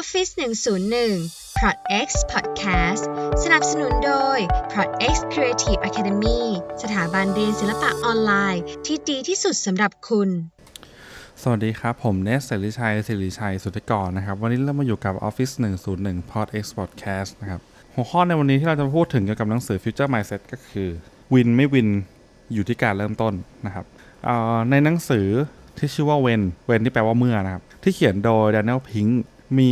Office 101 Prod X Podcast สนับสนุนโดย Prod X Creative Academy สถาบันเรียนศิลปะออนไลน์ที่ดีที่สุดสำหรับคุณ สวัสดีครับ ผมเนสเสริชัยสิริชัย สุทธิกรนะครับ วันนี้เรามาอยู่กับ Office 101 Pod X Podcast นะครับ หัวข้อในวันนี้ที่เราจะพูดถึงเกี่ยวกับหนังสือ Future Mindset ก็คือ วินไม่วินอยู่ที่การเริ่มต้นนะครับในหนังสือที่ชื่อว่า When When ที่แปลว่าเมื่อนะครับ ที่เขียนโดย Daniel Pink มี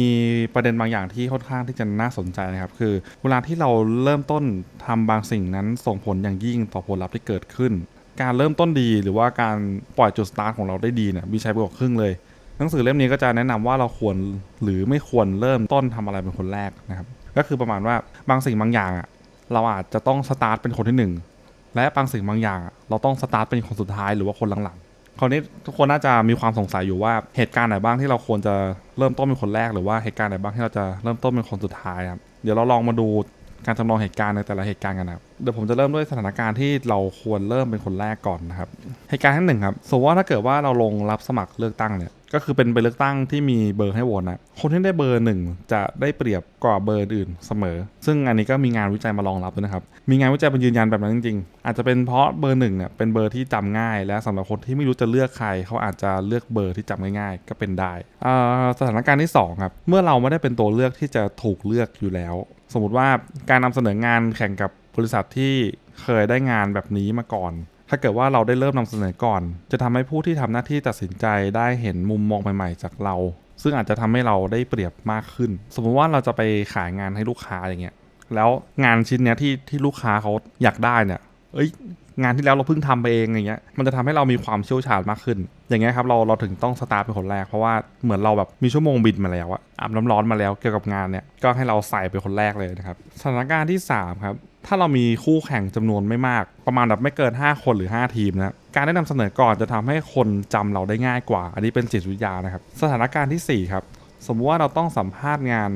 ประเด็นบางอย่างที่ค่อนข้างที่จะน่าสนใจนะครับ คือเวลาที่เราเริ่มต้นทำบางสิ่งนั้นส่งผลอย่างยิ่งต่อผลลัพธ์ที่เกิดขึ้น การเริ่มต้นดีหรือว่าการปล่อยจุดสตาร์ทของเราได้ดีเนี่ยมีใช้ไปกว่าครึ่งเลย หนังสือเล่มนี้ก็จะแนะนำว่าเราควรหรือไม่ควรเริ่มต้นทำอะไรเป็นคนแรกนะครับ ก็คือประมาณว่าบางสิ่งบางอย่างอะเราอาจจะต้องสตาร์ทเป็นคนที่หนึ่งและบางสิ่งบางอย่าง เราต้องสตาร์ทเป็นคนสุดท้ายหรือว่าคนหลังๆ คราวนี้ทุกคนน่าจะมีความสงสัยอยู่ว่าเหตุการณ์ไหนบ้างที่เราควรจะเริ่มต้นเป็นคนแรกหรือว่าเหตุการณ์ไหนบ้างที่เราจะเริ่มต้นเป็นคนสุดท้ายครับเดี๋ยวเราลองมาดูการจำลองเหตุการณ์ในแต่ละเหตุการณ์กันนะครับเดี๋ยวผมจะเริ่มด้วยสถานการณ์ที่เราควรเริ่มเป็นคนแรกก่อนนะครับเหตุการณ์ที่หนึ่งครับสมมติว่าถ้าเกิดว่าเราลงรับสมัครเลือกตั้งเนี่ย ก็คือเป็นไปเลือกตั้งที่มีเบอร์ให้โหวตนะ คนที่ได้เบอร์หนึ่งจะได้เปรียบกว่าเบอร์อื่นเสมอ ซึ่งอันนี้ก็มีงานวิจัยมารองรับด้วยนะครับ มีงานวิจัยมายืนยันแบบนั้นจริงๆ อาจจะเป็นเพราะเบอร์หนึ่งเนี่ยเป็นเบอร์ที่จำง่าย และสำหรับคนที่ไม่รู้จะเลือกใคร เขาอาจจะเลือกเบอร์ที่จำง่ายๆ ก็เป็นได้สถานการณ์ที่สองครับเมื่อเราไม่ได้เป็นตัวเลือกที่จะถูกเลือกอยู่แล้ว สมมุติว่าการนำเสนองานแข่งกับบริษัทที่เคยได้งานแบบนี้มาก่อน ถ้าเกิดว่าเราได้เริ่มนำเสนอก่อน จะทำให้ผู้ที่ทำหน้าที่ตัดสินใจได้เห็นมุมมองใหม่ๆ จากเรา ซึ่งอาจจะทำให้เราได้เปรียบมากขึ้น สมมุติว่าเราจะไปขายงานให้ลูกค้าอย่างเงี้ยแล้วงานชิ้นเนี้ยที่ที่ลูกค้าเขาอยากได้เนี่ย เอ้ย งานที่แล้วเราเพิ่งทำไปเองอย่างเงี้ย มันจะทำให้เรามีความเชี่ยวชาญมากขึ้น อย่างเงี้ยครับเราเราถึงต้องสตาร์ทเป็นคนแรกเพราะว่าเหมือนเราแบบมีชั่วโมงบินมาแล้วอะอาบน้ำร้อนมาแล้วเกี่ยวกับงานเนี่ยก็ให้เราใส่เป็นคนแรกเลยนะครับสถานการณ์ที่สามครับ ถ้าเรามีคู่แข่งจำนวนไม่มาก ประมาณแบบไม่เกิน 5 คนหรือ 5 ทีมนะการได้นำเสนอก่อนจะทำให้คนจำเราได้ง่ายกว่า อันนี้เป็นจิตวิทยานะครับ สถานการณ์ทีสี่ 4 ครับ สมมุติว่าเราต้องสัมภาษณ์งาน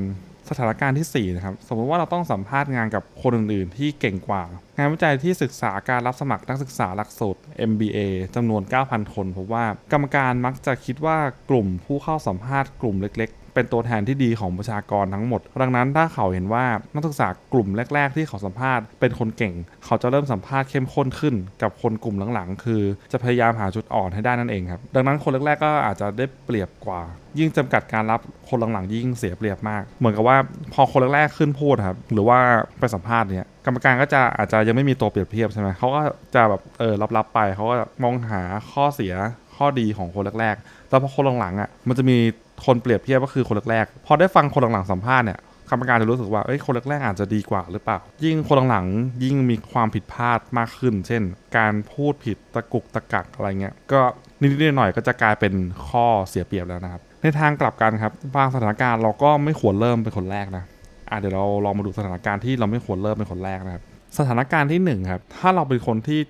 สถานการณ์ที่4นะครับสมมติว่าเราต้องสัมภาษณ์งานกับคนอื่น ๆ ที่เก่งกว่า งานวิจัยที่ศึกษาการรับสมัครนักศึกษาหลักสูตร MBA จำนวน 9,000 คนพบว่ากรรมการมักจะคิดว่ากลุ่มผู้เข้าสัมภาษณ์กลุ่มเล็ก เป็นตัวแทนที่ดีของประชากรทั้งหมด ดังนั้นถ้าเขาเห็นว่านักศึกษากลุ่มแรก ๆ ที่เขาสัมภาษณ์เป็นคนเก่ง เขาจะเริ่มสัมภาษณ์เข้มข้นขึ้น กับคนกลุ่มหลังๆ คือจะพยายามหาจุดอ่อนให้ได้นั่นเองครับ ดังนั้นคนแรกๆก็อาจจะได้เปรียบกว่า ยิ่งจำกัดการรับคนหลังๆ ยิ่งเสียเปรียบมาก เหมือนกับว่าพอคนแรกๆขึ้นพูดครับหรือว่าไปสัมภาษณ์เนี่ยกรรมการก็จะอาจจะยังไม่มีตัวเปรียบเทียบใช่ไหมเขาก็จะแบบเออรับๆไปเขาก็มองหาข้อเสียข้อดีของคนแรกๆ แล้วพอคนหลังๆอะ มันจะมี คนเปรียบเทียบก็คือคนแรกๆพอได้ฟังคนหลังๆสัมภาษณ์เนี่ยกรรมการจะรู้สึกว่าเอ้ยคนแรกๆอาจจะดีกว่าหรือเปล่า ยิ่งคนหลังๆยิ่งมีความผิดพลาดมากขึ้น เช่น การพูดผิดตะกุกตะกักอะไรเงี้ยก็นิดๆหน่อยๆก็จะกลายเป็นข้อเสียเปรียบแล้วนะครับ ในทางกลับกันครับบางสถานการณ์เราก็ไม่ควรเริ่มเป็นคนแรกนะอะเดี๋ยวเราลองมาดูสถานการณ์ที่เราไม่ควรเริ่มเป็นคนแรกนะครับ สถานการณ์ที่หนึ่งครับถ้าเราเป็นคนที่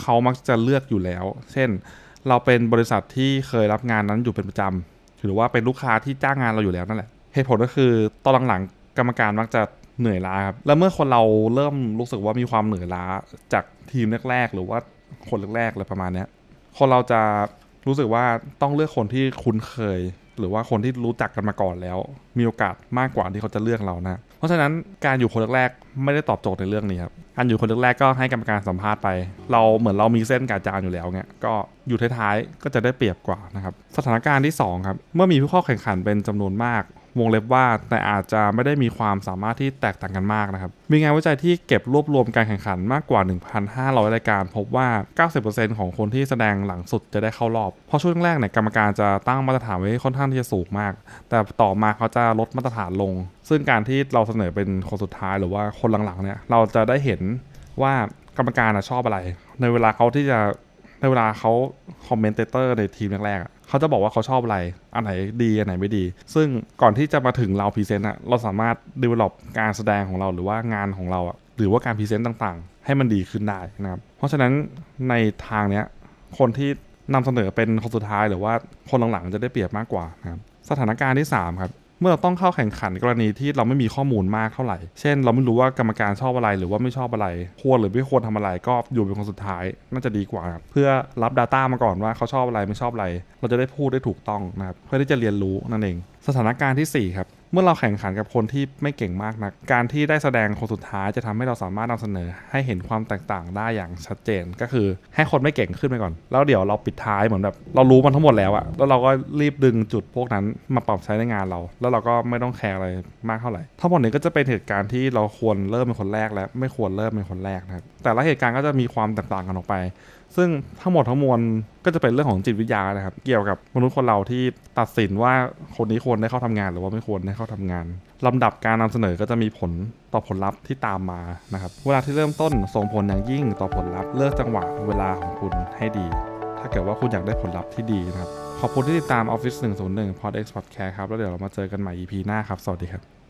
เขามักจะเลือกอยู่แล้ว เช่น เราเป็นบริษัทที่เคยรับงานนั้นอยู่เป็นประจำ หรือว่าเป็นลูกค้าที่จ้างงานเราอยู่แล้วนั่นแหละเหตุผลก็คือตอนหลังๆกรรมการมักจะเหนื่อยล้าครับแล้วเมื่อคนเราเริ่มรู้สึกว่ามีความเหนื่อยล้าจากทีมแรกๆ หรือว่าคนแรกๆอะไรประมาณนี้คนเราจะรู้สึกว่าต้องเลือกคนที่คุ้นเคย หรือว่าคนที่รู้จักกันมาก่อนแล้ว มีโอกาสมากกว่าที่เขาจะเลือกเรานะ เพราะฉะนั้นการอยู่คนแรกๆไม่ได้ตอบโจทย์ในเรื่องนี้ครับการอยู่คนแรกๆก็ให้กรรมการสัมภาษณ์ไป เราเหมือนเรามีเส้นกาจานอยู่แล้วเงี้ยก็อยู่ท้ายๆก็จะได้เปรียบกว่านะครับสถานการณ์ที่สองครับเมื่อมีผู้เข้าแข่งขันเป็นจำนวนมาก วงเล็บว่าแต่อาจจะไม่ได้มีความสามารถที่แตกต่างกันมากนะครับ มีงานวิจัยที่เก็บรวบรวมการแข่งขันมากกว่า 1,500 รายการ พบว่า 90%ของคนที่แสดงหลังสุดจะได้เข้ารอบ เพราะช่วงแรกเนี่ยกรรมการจะตั้งมาตรฐานไว้ค่อนข้างที่จะสูงมาก แต่ต่อมาเขาจะลดมาตรฐานลง ซึ่งการที่เราเสนอเป็นคนสุดท้ายหรือว่าคนหลังๆเนี่ยเราจะได้เห็นว่ากรรมการชอบอะไร ในเวลาเขาที่จะ ในเวลาเขาคอมเมนเตอร์ในทีมแรกๆเขาจะบอกว่าเขาชอบอะไร อันไหนดีอันไหนไม่ดี ซึ่งก่อนที่จะมาถึงเราพรีเซนต์อะเราสามารถ develop การแสดงของเราหรือว่างานของเราอะหรือว่าการพรีเซนต์ต่างๆ ให้มันดีขึ้นได้นะครับ เพราะฉะนั้นในทางเนี้ยคนที่นำเสนอเป็นคนสุดท้ายหรือว่าคนหลังๆจะได้เปรียบมากกว่านะครับสถานการณ์ที่ 3 ครับ เมื่อเราต้องเข้าแข่งขันกรณีที่เราไม่มีข้อมูลมากเท่าไหร่ เช่น เราไม่รู้ว่ากรรมการชอบอะไรหรือว่าไม่ชอบอะไร ควรหรือไม่ควรทำอะไรก็อยู่เป็นคนสุดท้าย น่าจะดีกว่าเพื่อรับ Data มาก่อนว่าเขาชอบอะไรไม่ชอบอะไร เราจะได้พูดได้ถูกต้องนะครับเพื่อที่จะเรียนรู้นั่นเอง สถานการณ์ทีสี่4 ครับ เมื่อเราแข่งขันกับคนที่ไม่เก่งมากนัก การที่ได้แสดงคนสุดท้ายจะทำให้เราสามารถนำเสนอ ให้เห็นความแตกต่างได้อย่างชัดเจน ก็คือให้คนไม่เก่งขึ้นไปก่อน แล้วเดี๋ยวเราปิดท้ายเหมือนแบบเรารู้มันทั้งหมดแล้วอะแล้วเราก็รีบดึงจุดพวกนั้นมาปรับใช้ในงานเรา แล้วเราก็ไม่ต้องแคร์อะไรมากเท่าไหร่ทั้งหมดนี้ก็จะเป็นเหตุการณ์ที่เราควรเริ่มเป็นคนแรกและไม่ควรเริ่มเป็นคนแรกนะครับแต่ละเหตุการณ์ก็จะมีความแตกต่างกันออกไป ซึ่งทั้งหมดทั้งมวลก็จะเป็นเรื่องของจิตวิทยานะครับ เกี่ยวกับมนุษย์คนเราที่ตัดสินว่าคนนี้ควรได้เข้าทำงาน หรือว่าไม่ควรได้เข้าทำงานลำดับการนำเสนอก็จะมีผลต่อผลลัพธ์ที่ตามมานะครับเวลาที่เริ่มต้นส่งผลอย่างยิ่งต่อผลลัพธ์เลือกจังหวะเวลาของคุณให้ดี ถ้าเกิดว่าคุณอยากได้ผลลัพธ์ที่ดีนะครับขอบคุณที่ติดตาม Office 101 Pod X Podcast ครับแล้วเดี๋ยวเรามาเจอกันใหม่ EP หน้าครับ สวัสดีครับ